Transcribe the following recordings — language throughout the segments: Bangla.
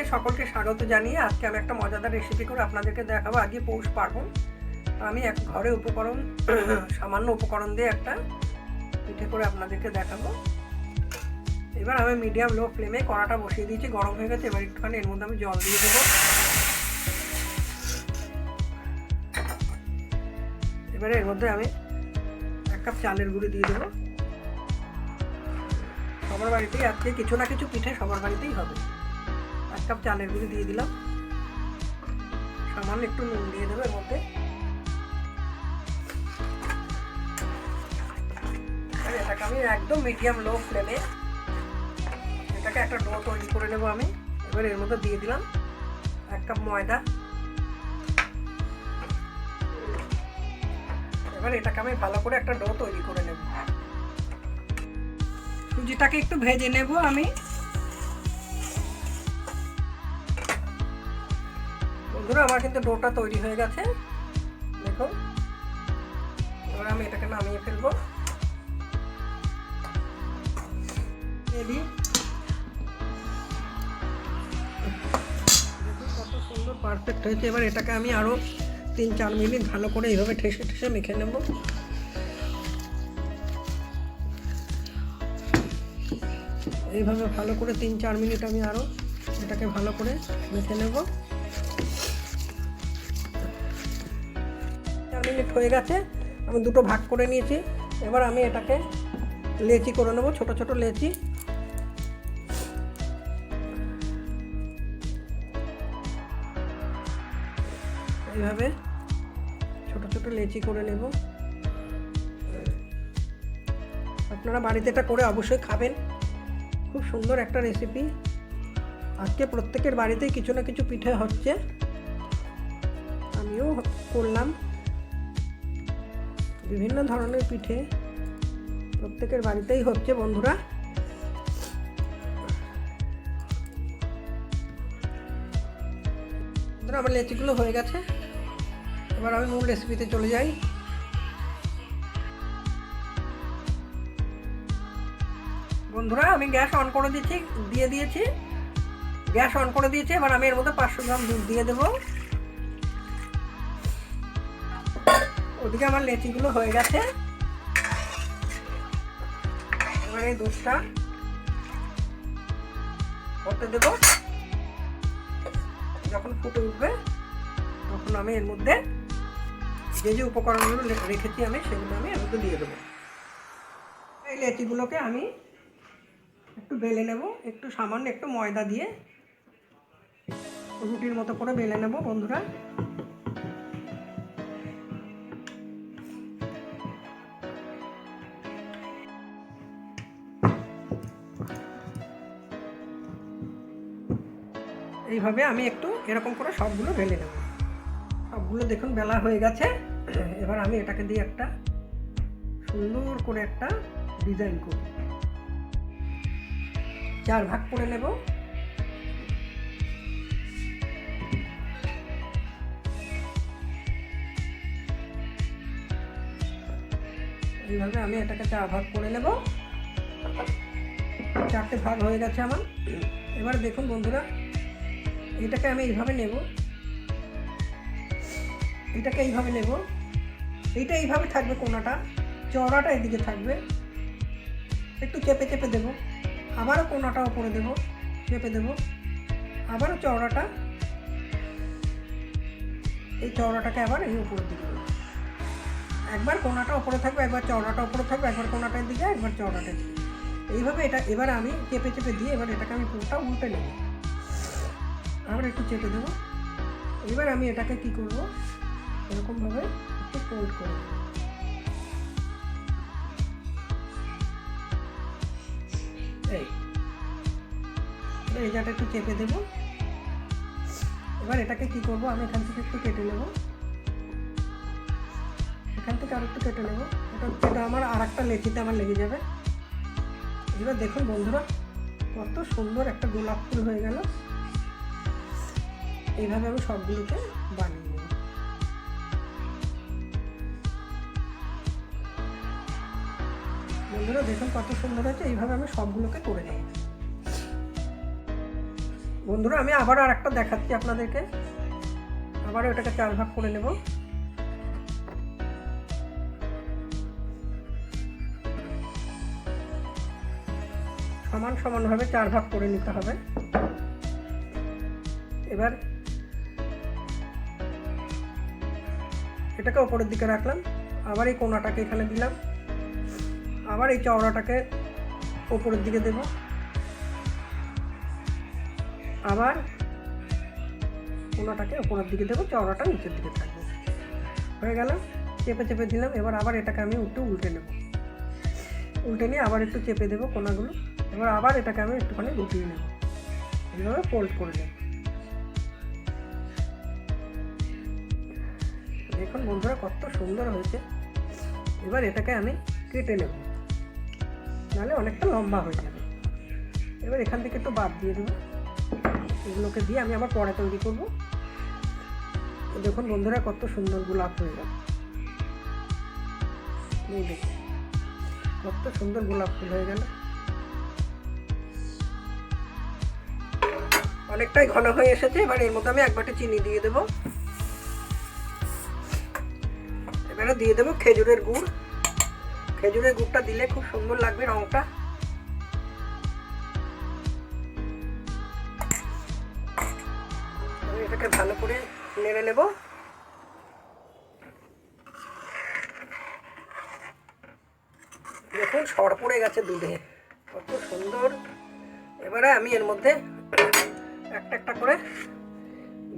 থেকে সকলকে স্বাগত জানিয়ে আজকে আমি একটা মজাদার রেসিপি করে আপনাদেরকে দেখাবো। আজকে পৌষ পার্বণ। আমি এক ঘরে উপকরণ, সামান্য উপকরণ দিয়ে একটা পিঠে করে আপনাদেরকে দেখাবো। এবার আমি মিডিয়াম লো ফ্লেমে কড়াটা বসিয়ে দিয়েছি, গরম হয়ে গেছে। এবার একটুখানি এর মধ্যে আমি জল দিয়ে দেবো। এবারে এর মধ্যে আমি এক কাপ চালের গুঁড়ি দিয়ে দেবো। সবার বাড়িতেই আজকে কিছু না কিছু পিঠে সবার বাড়িতেই হবে। কাপ চালের গুঁড়ি দিয়ে দিলাম। সামান্য একটু নুন দিয়ে দেবো এর মধ্যে। এটাকে আমি একদম মিডিয়াম লো ফ্লেমে এটাকে একটা ডো তৈরি করে নেব আমি। এবার এর মধ্যে দিয়ে দিলাম এক কাপ ময়দা। এবার এটাকে আমি ভালো করে একটা ডো তৈরি করে নেব। সুজিটাকে একটু ভেজে নেব আমি। বন্ধুরা, আমার কিন্তু ডোটা তৈরি হয়ে গেছে। দেখুন এবার আমি এটাকে নামিয়ে ফেলব। রেডি কত সুন্দর পারফেক্ট হয়েছে। এবার এটাকে আমি আরও তিন চার মিনিট ভালো করে এইভাবে ঠেসে ঠেসে মেখে নেব। এইভাবে ভালো করে তিন চার মিনিট আমি আরও এটাকে ভালো করে মেখে নেব। মিনিট হয়ে গেছে, আমি দুটো ভাগ করে নিয়েছি। এবার আমি এটাকে লেচি করে নেব, ছোটো ছোটো লেচি। এইভাবে ছোট ছোট লেচি করে নেব। আপনারা বাড়িতে এটা করে অবশ্যই খাবেন। খুব সুন্দর একটা রেসিপি। আজকে প্রত্যেকের বাড়িতেই কিছু না কিছু পিঠে হচ্ছে। আমিও করলাম। বিভিন্ন ধরনের পিঠে প্রত্যেকের বাড়িতেই হচ্ছে বন্ধুরা। আমার লেচিগুলো হয়ে গেছে। এবার আমি মূল রেসিপিতে চলে যাই। বন্ধুরা, আমি গ্যাস অন করে দিচ্ছি দিয়ে দিয়েছি। গ্যাস অন করে দিয়েছি, এবার আমি এর মধ্যে পাঁচশো গ্রাম দুধ দিয়ে দেবো। ওদিকে আমার লেচিগুলো হয়ে গেছে। এবার এই দুধটা হতে দেব। যখন ফুটে উঠবে, তখন আমি এর মধ্যে যে যে উপকরণগুলো রেখেছি আমি, সেগুলো আমি এর মধ্যে দিয়ে দেবো। এই লেচিগুলোকে আমি একটু বেলে নেব, একটু সামান্য একটু ময়দা দিয়ে। রুটির মতো করে বেলে নেব বন্ধুরা। এইভাবে আমি একটু এরকম করে সবগুলো বেলে নেব। সবগুলো দেখুন বেলা হয়ে গেছে। এবার আমি এটাকে দিয়ে একটা সুন্দর করে একটা ডিজাইন করব। চার ভাগ করে নেব। এইভাবে আমি এটাকে চার ভাগ করে নেব। চারটে ভাগ হয়ে গেছে আমার। এবার দেখুন বন্ধুরা এটাকে আমি এইভাবে নেব। এটাকে এইভাবে নেব। এইটা এইভাবে থাকবে কোনাটা। চওড়াটা এদিকে থাকবে। একটু চেপে চেপে দেব। আবারও কোনাটা ওপরে দেব। চেপে দেব। আবারও চওড়াটা। এই চওড়াটাকে আবার এই উপরের দিকে দেবো। একবার কোনাটা ওপরে থাকবে, একবার চওড়াটা ওপরে থাকবে, একবার কোনাটার দিকে, একবার চওড়াটার দিকে। এইভাবে এটা এবার আমি চেপে চেপে দিয়ে এবার এটাকে আমি পুরোটা উল্টে নেব। আবার একটু চেপে দেবো। এবার আমি এটাকে কি করব? এরকমভাবে একটু ফোল্ড করে দেবো এই, এবার এই জায়গাটা একটু চেপে দেবো। এবার এটাকে কি করব? আমি এখান থেকে একটু কেটে নেব। এখান থেকে আর একটু কেটে নেব। এটা এটা আমার আর একটা লেচিতে আমার লেগে যাবে। এবার দেখুন বন্ধুরা, কত সুন্দর একটা গোলাপ ফুল হয়ে গেল। এইভাবে আমি সবগুলোকে বানিয়ে নেব। বন্ধুরা, দেখুন কত সুন্দর হয়েছে। এইভাবে আমি সবগুলোকে করে নিই বন্ধুরা, আমি আবার আর একটা দেখাচ্ছি আপনাদেরকে। আবার ওটাকে চার ভাগ করে নেব। সমান সমানভাবে চার ভাগ করে নিতে হবে। এবার এটাকে ওপরের দিকে রাখলাম, আবার এই কোনাটাকে এখানে দিলাম, আবার এই চওড়াটাকে ওপরের দিকে দেব, আবার কোনাটাকে ওপরের দিকে দেবো, চওড়াটা নিচের দিকে থাকবে। হয়ে গেল, চেপে চেপে দিলাম, এবার আবার এটাকে আমি একটু উল্টে নেব। উল্টে নিয়ে আবার একটু চেপে দেবো কোনাগুলো, এবার আবার এটাকে আমি একটুখানি গুটিয়ে নেব। এইভাবে ফোল্ড করে নেব। দেখুন বন্ধুরা, কত সুন্দর হয়েছে। এবার এটাকে আমি কেটে নেব। নাহলে অনেকটা লম্বা হয়ে যাবে। এবার এখান থেকে একটু বাদ দিয়ে দেবো। এগুলোকে দিয়ে আমি আবার পরে তৈরি করব। দেখুন বন্ধুরা, কত সুন্দর গোলাপ হয়ে গেল। কত সুন্দর গোলাপ ফুল হয়ে গেল। অনেকটাই ঘন হয়ে এসেছে। এবার এর মধ্যে আমি এক চিনি দিয়ে দেবো। এবারে দিয়ে দেবো খেজুরের গুড়। খেজুরের গুড়টা দিলে খুব সুন্দর লাগবে রঙটা। এটাকে ভালো করে নেড়ে নেব। দেখুন সর পড়ে গেছে দুধে। কত সুন্দর। এবারে আমি এর মধ্যে একটা একটা করে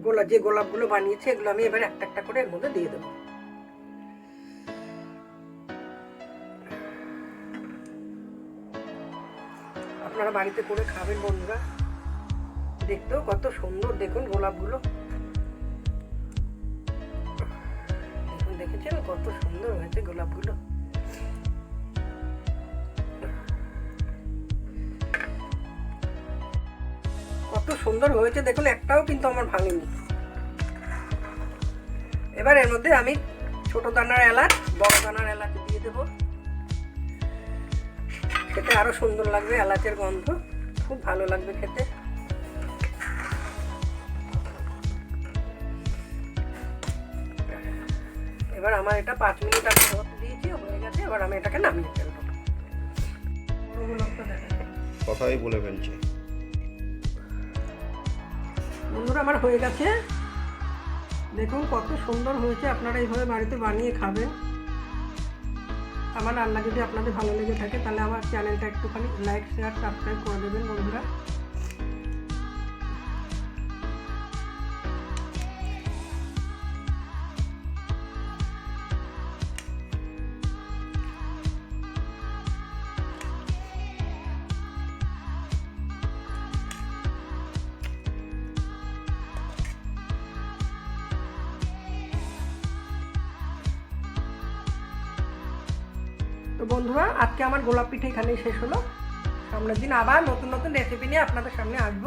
গোলাপ যে গোলাপগুলো বানিয়েছি, এগুলো আমি এবারে একটা একটা করে এর মধ্যে দিয়ে দেবো। আপনারা বাড়িতে করে খাবেন বন্ধুরা। দেখতেও কত সুন্দর, দেখুন গোলাপগুলো। দেখুন, দেখেছেন কত সুন্দর হয়েছে গোলাপগুলো। কত সুন্দর হয়েছে, দেখুন, একটাও কিন্তু আমার ভাঙেনি। এবার এর মধ্যে আমি ছোট দানার এলাচ, বড় দানার এলাচ দিয়ে দেবো। খেতে আরও সুন্দর লাগবে এলাচের গন্ধ খুব ভালো লাগবে খেতে। এবার আমার এটা পাঁচ মিনিট আমি দিয়েছি হয়ে গেছে এবার আমি এটাকে নামিয়ে ফেলব। কথাই বলে ফেলছে। বন্ধুরা আমার হয়ে গেছে। দেখুন কত সুন্দর হয়েছে আপনারা এইভাবে বাড়িতে বানিয়ে খাবেন। আমার রান্না যদি আপনাদের ভালো লেগে থাকে, তাহলে আমার চ্যানেলটা একটুখানি লাইক শেয়ার সাবস্ক্রাইব করে দেবেন বন্ধুরা। তো বন্ধুরা, আজকে আমার গোলাপ পিঠে এখানেই শেষ হলো। সামনের দিন আবার নতুন নতুন রেসিপি নিয়ে আপনাদের সামনে আসব।